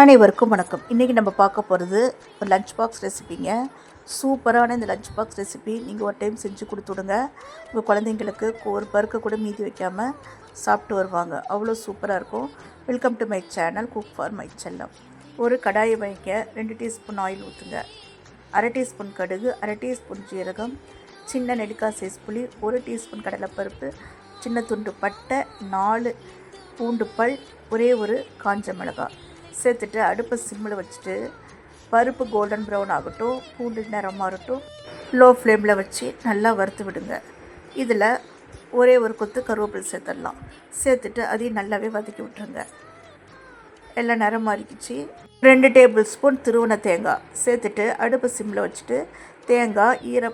அனைவருக்கும் வணக்கம். இன்றைக்கி நம்ம பார்க்க போகிறது ஒரு லஞ்ச் பாக்ஸ் ரெசிபிங்க சூப்பரான இந்த லஞ்ச் பாக்ஸ் ரெசிபி நீங்கள் ஒரு டைம் செஞ்சு கொடுத்துடுங்க உங்கள் குழந்தைங்களுக்கு ஒரு பருக்க கூட மீதி வைக்காமல் சாப்பிட்டு வருவாங்க. அவ்வளோ சூப்பராக இருக்கும். Welcome to my channel cook for my செல்லம். ஒரு கடாயை வைக்க ரெண்டு டீஸ்பூன் ஆயில் ஊற்றுங்க அரை டீஸ்பூன் கடுகு அரை டீஸ்பூன் ஜீரகம் சின்ன நெல்லிக்காய் சைஸ் புளி ஒரு டீஸ்பூன் கடலைப்பருப்பு சின்ன துண்டு பட்டை நாலு பூண்டு பல் ஒரே ஒரு காஞ்ச மிளகாய். சேர்த்துட்டு அடுப்பை சிம்மில் வச்சுட்டு பருப்பு கோல்டன் ப்ரௌன் ஆகட்டும் பூண்டு நிறமாக இருக்கட்டும் லோ ஃப்ளேமில் வச்சு நல்லா வறுத்து விடுங்க. இதில் ஒரே ஒரு கொத்து கருவேப்பிலை சேர்த்துடலாம். சேர்த்துட்டு அதையும் நல்லாவே வதக்கி விட்டுருங்க. எல்லாம் நிறம் மாறிக்கிச்சு ரெண்டு டேபிள் ஸ்பூன் திருவன தேங்காய் சேர்த்துட்டு அடுப்பு சிம்மில் வச்சுட்டு தேங்காய் ஈர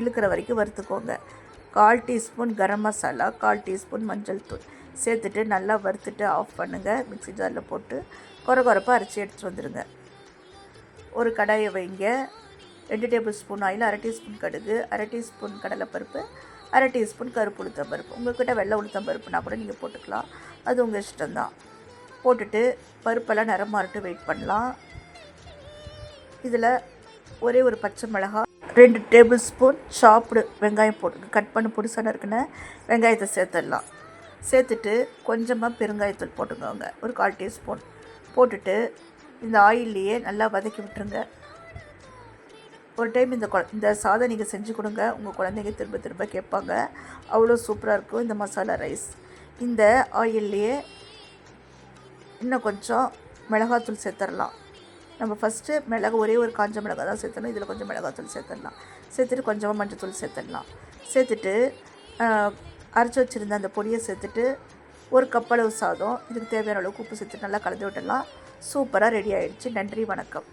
இழுக்கிற வரைக்கும் வறுத்துக்கோங்க. கால் டீஸ்பூன் கரம் மசாலா கால் டீஸ்பூன் மஞ்சள் தூள் சேர்த்துட்டு நல்லா வறுத்துட்டு ஆஃப் பண்ணுங்கள் மிக்ஸி ஜாரில் போட்டு குறை குறைப்பாக அரைச்சி எடுத்துகிட்டு வந்துடுங்க ஒரு கடாயை வைங்க. ரெண்டு டேபிள் ஸ்பூன் ஆயில் அரை டீஸ்பூன் கடுகு அரை டீஸ்பூன் கடலைப்பருப்பு அரை டீஸ்பூன் கருப்பு உளுத்தம் பருப்பு உங்கள்கிட்ட வெள்ளை உளுத்தம் பருப்புனா கூட நீங்கள் போட்டுக்கலாம். அது உங்கள் இஷ்டம்தான். போட்டுட்டு பருப்பெல்லாம் நிறம் மாறிட்டு வெயிட் பண்ணலாம். இதில் ஒரே ஒரு பச்சை மிளகாய் ரெண்டு டேபிள் ஸ்பூன் சாப்பிடு வெங்காயம் போட்டு கட் பண்ணி புதுசாக இருக்குன்னு வெங்காயத்தை சேர்த்துடலாம். சேர்த்துட்டு கொஞ்சமாக பெருங்காயத்தூள் போட்டுக்கோங்க. ஒரு கால் டீஸ்பூன். போட்டுட்டு இந்த ஆயில்லையே நல்லா வதக்கி விட்டுருங்க. ஒரு டைம் இந்த கொ இந்த சாதம் நீங்கள் செஞ்சு கொடுங்க. உங்கள் குழந்தைங்க திரும்ப திரும்ப கேட்பாங்க. அவ்வளோ சூப்பராக இருக்கும் இந்த மசாலா ரைஸ். இந்த ஆயில்லையே இன்னும் கொஞ்சம் மிளகாத்தூள் சேர்த்துடலாம் நம்ம ஃபஸ்ட்டு மிளகு ஒரே ஒரு காஞ்ச மிளகா தான் சேர்த்தணும். இதில் கொஞ்சம் மிளகாத்தூள் சேர்த்துடலாம் சேர்த்துட்டு கொஞ்சமாக மஞ்சத்தூள் சேர்த்துடலாம் சேர்த்துட்டு அரைச்சி வச்சுருந்த அந்த பொடியை சேர்த்துட்டு ஒரு கப் அளவு சாதம் இதுக்கு தேவையான அளவுக்கு உப்பு சேர்த்துட்டு நல்லா கலந்து விட்டுடலாம். சூப்பராக ரெடி ஆகிடுச்சு நன்றி வணக்கம்.